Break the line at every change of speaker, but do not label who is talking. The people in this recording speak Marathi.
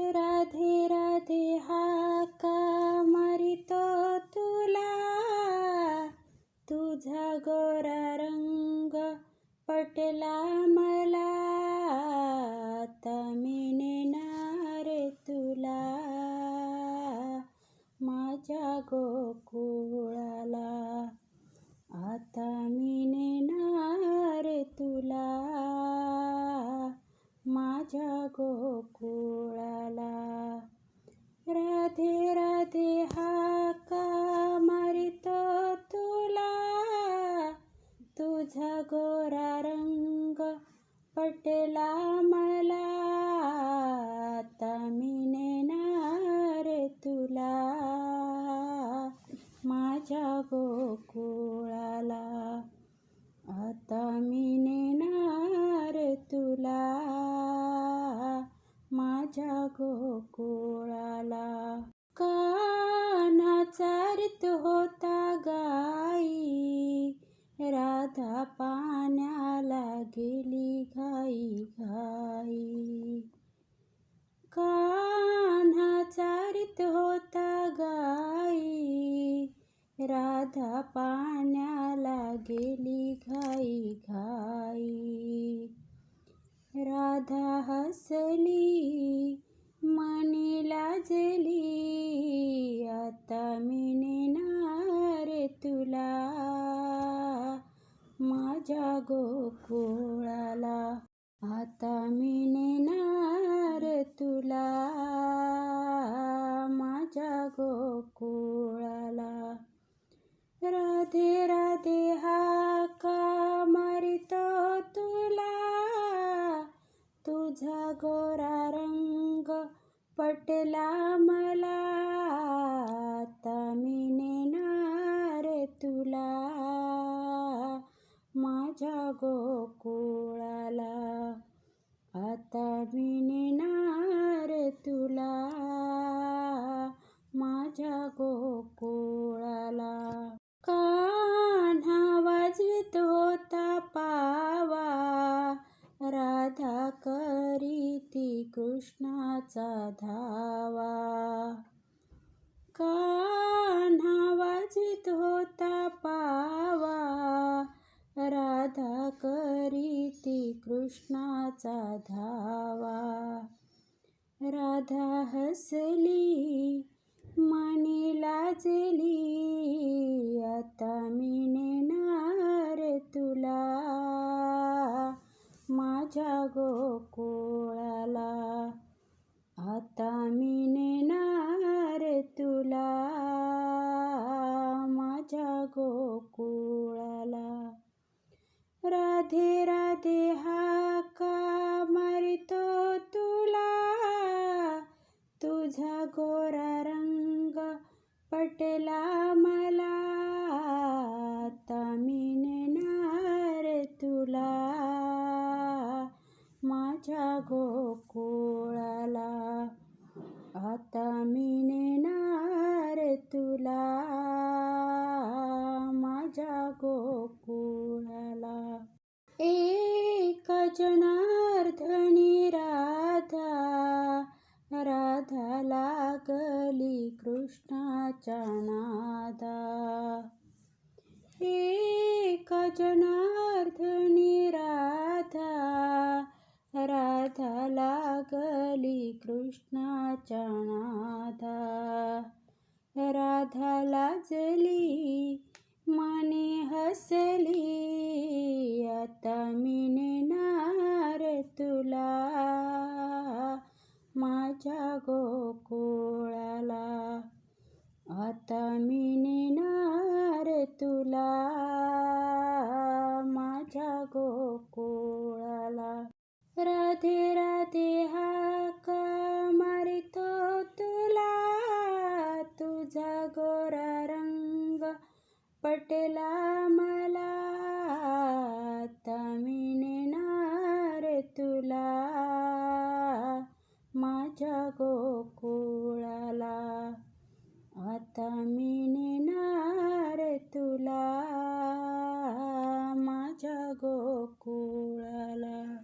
राधे राधे हा का मारितो तुला? तुझा गोरा रंग पटला मला. आता मी तुला. माझ्या गोकुळाला आता मी नेणार तुला. माझ्या गोकुळ पटला मला आता मी नेणार तुला. माझ्या गोकुळाला आता मी नेणार तुला. माझ्या गोकुळाला का चारित होता गाई. राधा पाण्याला गेली घाई घाई. कान्हा चारित होता गाई. राधा पाण्याला गेली घाई घाई. राधा हसली मनी लाजली. आता मी नेणार तुला. माझ्या गोकुळाला राधे राधे हा का मारितो तुला? तुझा गोरा रंग पटला मला. आता मी नेणार तुला. माझ्या गोकुळाला. आता मी नेणार तुला. माझ्या गोकुळाला. कान्हा वाजवीत होता पावा. राधा करीती कृष्णाचा धावा. कान्हा वाजवीत होता पावा. कृष्णाचा धावा. राधा हसली मनी लाजली आता मी नेणार तुला. माझ्या गोकुळाला आता मी नेणार तुला. माझ्या गोकुळाला राधे राधे हा मारितो तुला. तुझा गोरा रंग पटला मला. आता मी नेणार तुला. माझ्या गोकुळाला आता मी नेणार तुला. माझ्या गोकुळाला एक जनार्दनी राधा. राधा लागली कृष्णाच्या नादा. एक जनार्दनी राधा. राधा लागली कृष्णाच्या नादा. राधा लाजली मने हसली. आता मिने नेणार तुला माझ्या गोकुळाला. आता मी नेणार तुला माझ्या गोकुळाला.